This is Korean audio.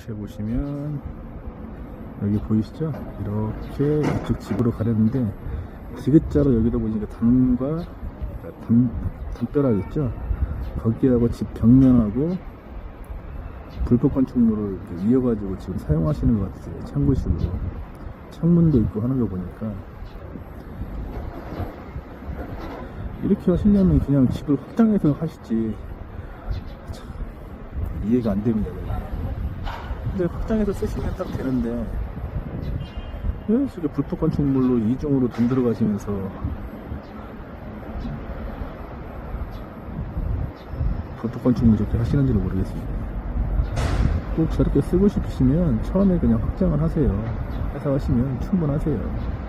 이렇게 보시면 여기 보이시죠? 이렇게 이쪽 집으로 가려는데 지그자로 여기도 보니까 담과 담, 담벼락 있죠? 거기하고 집 벽면하고 불법 건축물을 이어가지고 지금 사용하시는 것 같아요. 창구식으로. 창문도 있고 하는 거 보니까. 이렇게 하시려면 그냥 집을 확장해서 하시지. 참, 이해가 안 됩니다. 근데 확장해서 쓰시면 딱 되는데, 왜 저게 불법 건축물로 이중으로 돈 들어가시면서 불법 건축물 저렇게 하시는지를 모르겠습니다. 꼭 저렇게 쓰고 싶으시면 처음에 그냥 확장을 하세요. 해서 하시면 충분하세요.